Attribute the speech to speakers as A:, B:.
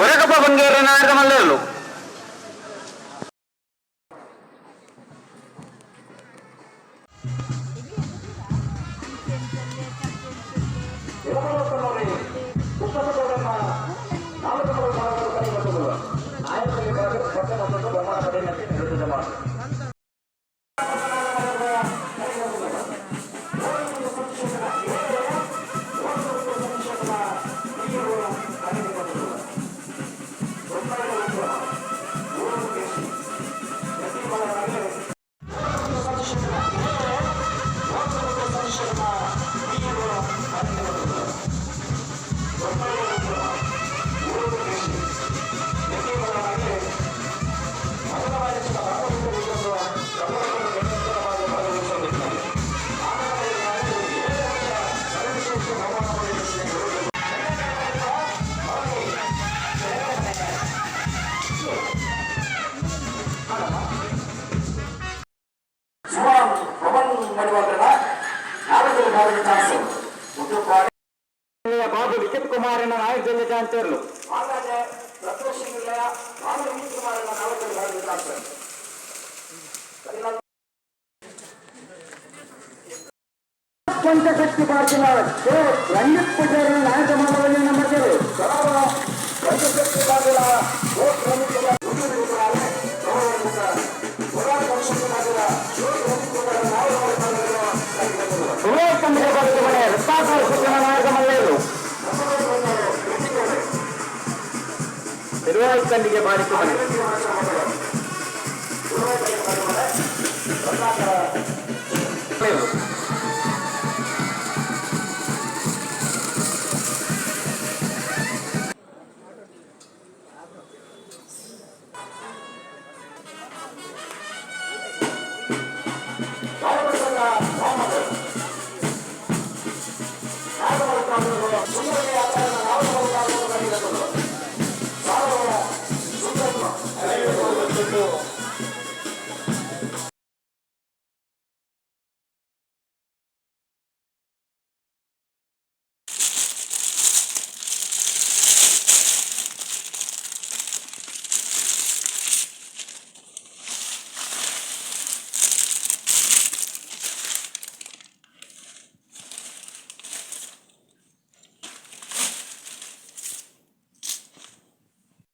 A: ஒரகப்ப பங்கேற நேரம்
B: அல்ல Oh Panama. ನಾಲ್ಕು ಭಾಗದ ಚಾನ್ಸ್ ಒಂದು ಪಾಡಿ
A: ಬಾಬು ಲಿಖಿತ್ ಕುಮಾರನ ನಾಯಕ ಜಿಲ್ಲೆ ಚಾಂಚರ್ಲು
B: ಹಾಗಾದ್ರೆ ಪ್ರತೋಷ ಜಿಲ್ಲೆಯ ಮಾನವ ಕುಮಾರನ ನಾಲ್ಕು ಭಾಗದ ಚಾನ್ಸ್
A: ಪಂಚಶಕ್ತಿ ಪಾರ್ಟಿನ ರಂಜಿತ್ ಪೂಜಾರಿ ನಾಯಕ ಮಂಡಳಿ ನಮ್ಮರು
B: ಪಂಚಶಕ್ತಿ ಭಾಗದ ಓಟ್
A: ರಿವೈಸ್ ಬನ್ನಿಗೆ ಮಾಡಿಕೊಂಡು